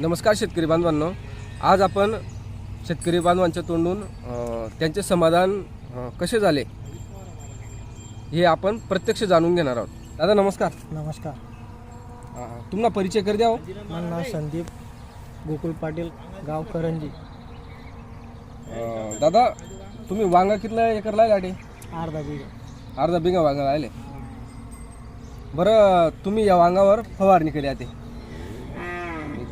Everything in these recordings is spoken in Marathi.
नमस्कार शेतकरी बांधवांनो. आज आपण शेतकरी बांधवांच्या तोंडून त्यांचे समाधान कसे झाले हे आपण प्रत्यक्ष जाणून घेणार आहोत. दादा नमस्कार. नमस्कार. तुम्हाला परिचय कर द्या हो. माझं नाव संदीप गोकुळ पाटील गाव करंजी. दादा तुम्ही वांगा कितल्या एकरला गाडी? अर्धा बिघा. अर्धा बिघा वांगा राहिले बरं तुम्ही या वांगावर फवारणी केली आहे.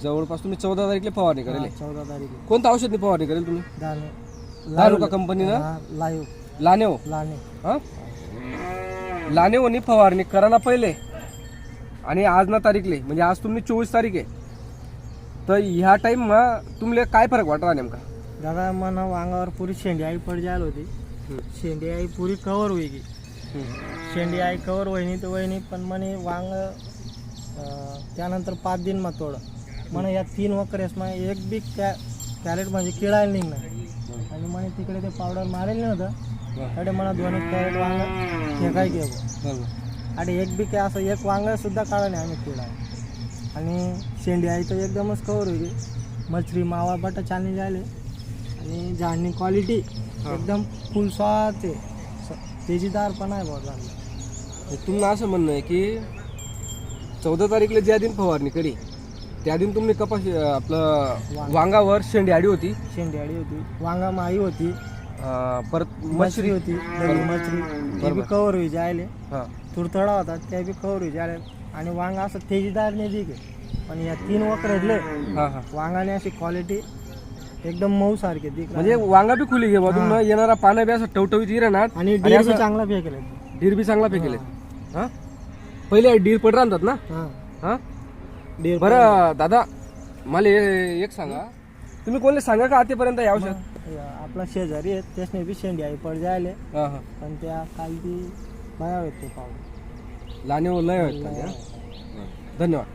जवळपास तुम्ही चौदा तारीखला फवारणी करेल चौदा तारीख कोणतं औषधनी फवारणी करेल तुम्ही? दाणे दारुका कंपनीनं लाईव्ह लानेव? लाणे हा? लानेवनी फवारणी करायला पहिले आणि आज ना तारीखले. म्हणजे आज तुम्ही चोवीस तारीख आहे. तर ह्या टाइम तुमले काय फरक वाटला नेमका? दादा मला वांगावर पुरी शेंडी आई पड जायला होती. शेंडी आई पुरी कवर होई गी शेंडी आई कवर वहिनी तर वहिनी पण म्हणे वांग त्यानंतर पाच दिन मग तोडं. म्हणे या तीन वकरेस मग एक बी कॅ कॅरेट म्हणजे किळायला निघणार. आणि म्हणे तिकडे ते पावडर मारेल नव्हतं कडे मला दोन एक कॅरेट वांग फेकाय घे बरोबर. आणि एक बी काय असं एक वांग सुद्धा काढा नाही आम्ही केला आणि शेंडी आई तर एकदमच कवर होईल मछरी मावा बटा चालणी झाले. आणि झाडणी क्वालिटी एकदम फुल स्वाद आहे. स- तेजीदार पण आहे झालं तुम्हाला असं म्हणणं आहे की चौदा तारीखला ज्या दिन फवारणी करी त्या दिन तुम्ही कपाशी आपलं वांगावर शेंडी आडी होती. शेंडी आडी होती. वांगा माई होती. अं, परत मछरी होती. मछरी ते बी कवर होई जायले. हां. तुरतडा होता त्या बी कवर होई जायले. आणि वांगा असं तेजीदार नाही दिगे पण या तीन वकर हां हां. वांगाने अशी क्वालिटी एकदम मऊ सारखी दिख म्हणजे वांगा बी खुली घे मधून येणारा पानं बी असं टवटवीत येणार आणि डीर बी चांगला फेकले. डीर बी चांगला फेकेले. हा. पहिले डीर पड राहतात ना. हा. हा. डीर बरं दादा मला हे- एक सांगा. तुम्ही कोणले सांगा का आतापर्यंत या औषध? आपला शेजारी आहेत त्यासने बी शेंडी आई पड जायले हा हा. पण त्या काल ती बया होत ते पाहून. लाने लय त्या? धन्यवाद.